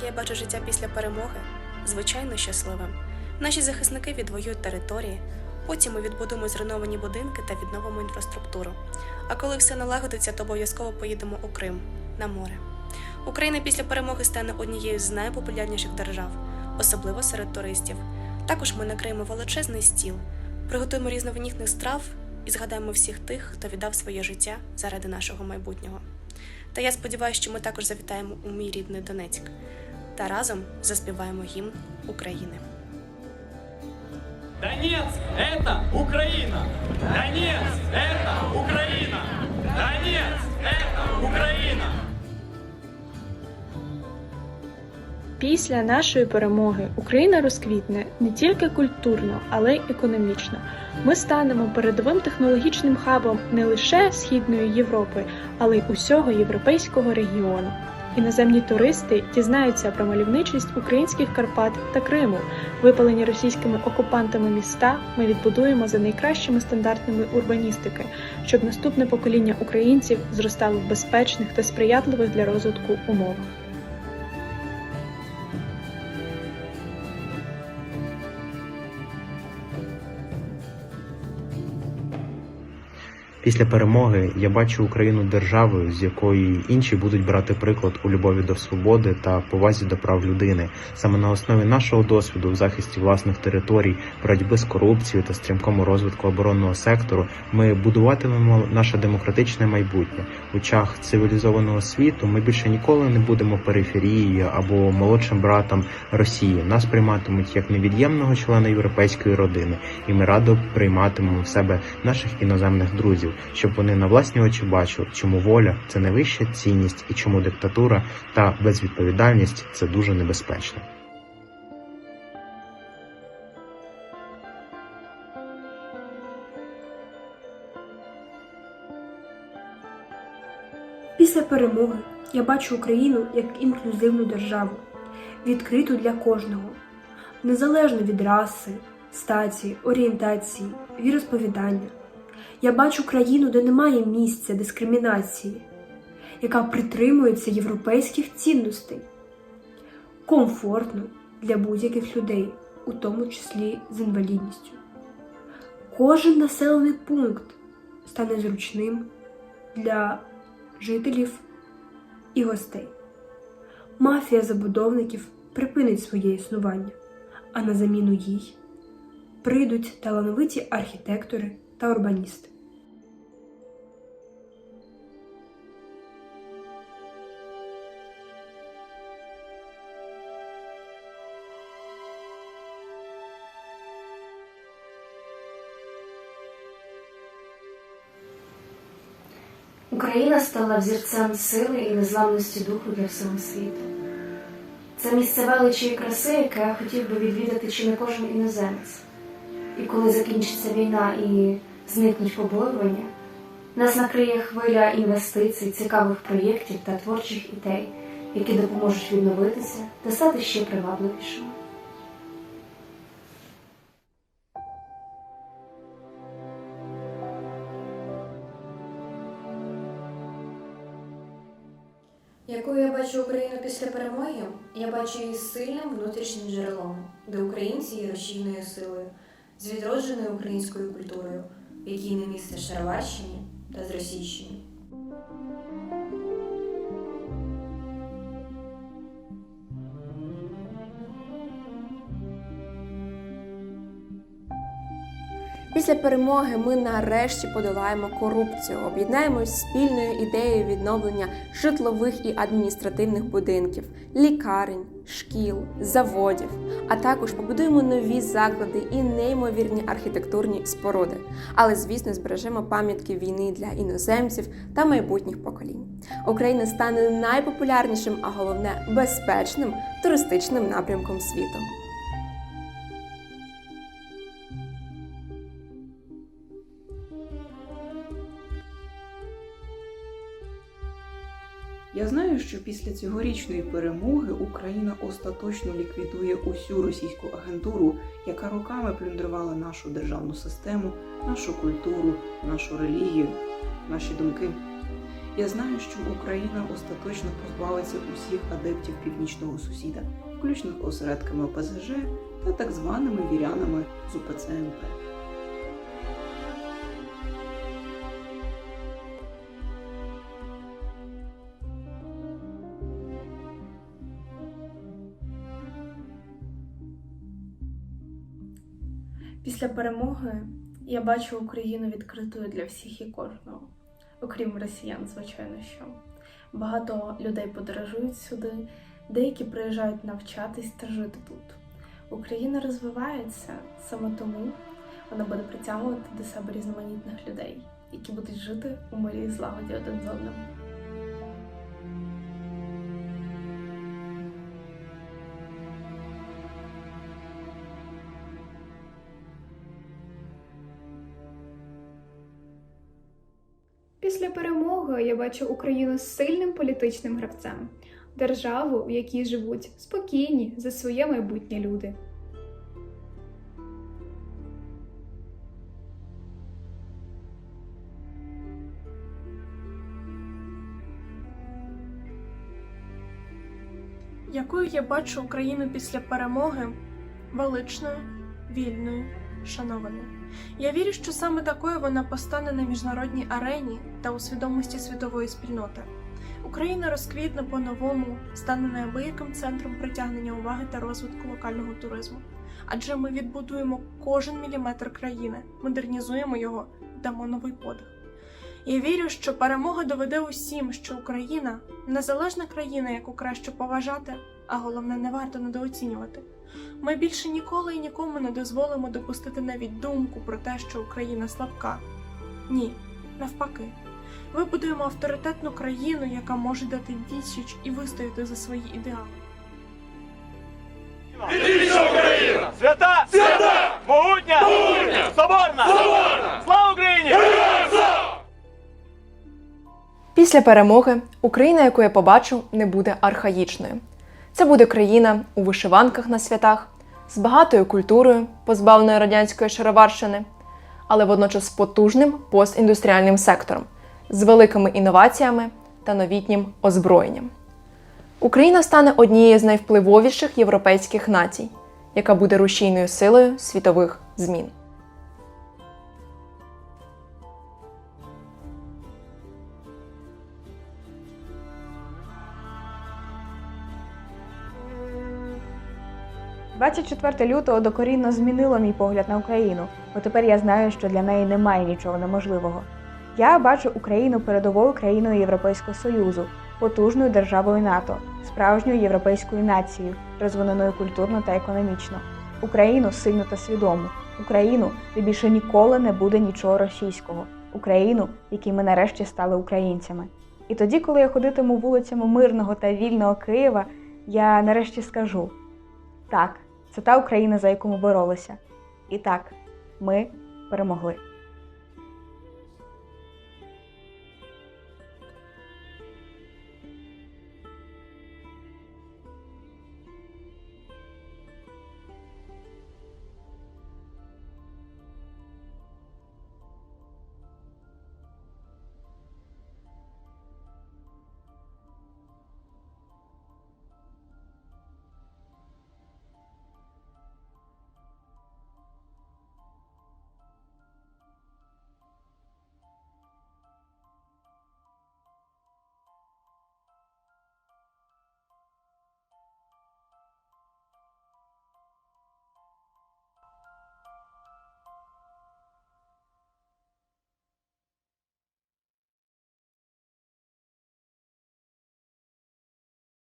яке я бачу життя після перемоги, звичайно щасливим. Наші захисники відвоюють території, потім ми відбудуємо зруйновані будинки та відновимо інфраструктуру. А коли все налагодиться, то обов'язково поїдемо у Крим на море. Україна після перемоги стане однією з найпопулярніших держав, особливо серед туристів. Також ми накриємо величезний стіл, приготуємо різновинітних страв і згадаємо всіх тих, хто віддав своє життя заради нашого майбутнього. Та я сподіваюся, що ми також завітаємо у мій рідний Донецьк та разом заспіваємо гімн України. Донецк – это Украина! Донецк – это Украина! Донецк – это Украина! Після нашої перемоги Україна розквітне не тільки культурно, але й економічно. Ми станемо передовим технологічним хабом не лише Східної Європи, але й усього європейського регіону. Іноземні туристи дізнаються про мальовничість українських Карпат та Криму. Випалені російськими окупантами міста ми відбудуємо за найкращими стандартами урбаністики, щоб наступне покоління українців зростало в безпечних та сприятливих для розвитку умовах. Після перемоги я бачу Україну державою, з якої інші будуть брати приклад у любові до свободи та повазі до прав людини. Саме на основі нашого досвіду в захисті власних територій, боротьби з корупцією та стрімкому розвитку оборонного сектору ми будуватимемо наше демократичне майбутнє. В очах цивілізованого світу ми більше ніколи не будемо периферією або молодшим братом Росії. Нас прийматимуть як невід'ємного члена європейської родини, і ми радо прийматимемо в себе наших іноземних друзів, щоб вони на власні очі бачили, чому воля це найвища цінність і чому диктатура та безвідповідальність це дуже небезпечно. Після перемоги я бачу Україну як інклюзивну державу, відкриту для кожного, незалежно від раси, статі, орієнтації, віросповідання. Я бачу країну, де немає місця дискримінації, яка притримується європейських цінностей, комфортно для будь-яких людей, у тому числі з інвалідністю. Кожен населений пункт стане зручним для жителів і гостей. Мафія забудовників припинить своє існування, а на заміну їй прийдуть талановиті архітектори та урбаністи. Україна стала взірцем сили і незламності духу для всього світу. Це місце величі і краси, яке хотів би відвідати чи не кожен іноземець. І коли закінчиться війна і зникнуть побоювання, нас накриє хвиля інвестицій, цікавих проєктів та творчих ідей, які допоможуть відновитися та стати ще привабливішими. Якою я бачу Україну після перемоги, я бачу її сильним внутрішнім джерелом, де українці є рушійною силою, з відродженою українською культурою, якій не місце Шарварщині та Зросійщині. Після перемоги ми нарешті подолаємо корупцію, об'єднаємось спільною ідеєю відновлення житлових і адміністративних будинків, лікарень, шкіл, заводів, а також побудуємо нові заклади і неймовірні архітектурні споруди. Але, звісно, збережемо пам'ятки війни для іноземців та майбутніх поколінь. Україна стане найпопулярнішим, а головне безпечним туристичним напрямком світу. Знаю, що після цьогорічної перемоги Україна остаточно ліквідує усю російську агентуру, яка роками плюндрувала нашу державну систему, нашу культуру, нашу релігію, наші думки. Я знаю, що Україна остаточно позбавиться усіх адептів північного сусіда, включно осередками ОПЗЖ та так званими вірянами з УПЦ МП. Після перемоги я бачу Україну відкритою для всіх і кожного, окрім росіян, звичайно, що багато людей подорожують сюди, деякі приїжджають навчатись та жити тут. Україна розвивається саме тому вона буде притягувати до себе різноманітних людей, які будуть жити у мирі і злагоді один з одним. Після я бачу Україну сильним політичним гравцем, державу, в якій живуть спокійні за своє майбутнє люди. якою я бачу Україну після перемоги величною, вільною, шанованою. Я вірю, що саме такою вона постане на міжнародній арені та у свідомості світової спільноти. Україна розквітне по-новому, стане неабияким центром притягнення уваги та розвитку локального туризму. Адже ми відбудуємо кожен міліметр країни, модернізуємо його, дамо новий подих. Я вірю, що перемога доведе усім, що Україна незалежна країна, яку краще поважати, а головне не варто недооцінювати. Ми більше ніколи і нікому не дозволимо допустити навіть думку про те, що Україна слабка. Ні, навпаки. Вибудуємо авторитетну країну, яка може дати відсіч і вистояти за свої ідеали. Вільніша Україна! Свята! Свята! Могутня! Могутня! Соборна! Соборна! Слава Україні! Героям слава! Після перемоги Україна, яку я побачу, не буде архаїчною. Це буде країна у вишиванках на святах, з багатою культурою, позбавленою радянської шароварщини, але водночас потужним постіндустріальним сектором, з великими інноваціями та новітнім озброєнням. Україна стане однією з найвпливовіших європейських націй, яка буде рушійною силою світових змін. – 24 лютого докорінно змінило мій погляд на Україну, бо тепер я знаю, що для неї немає нічого неможливого. Я бачу Україну передовою країною Європейського Союзу, потужною державою НАТО, справжньою європейською нацією, розвиненою культурно та економічно. Україну сильну та свідому, Україну, де більше ніколи не буде нічого російського, Україну, якій ми нарешті стали українцями. І тоді, коли я ходитиму вулицями мирного та вільного Києва, я нарешті скажу: так, це та Україна, за яку ми боролися. І так, ми перемогли.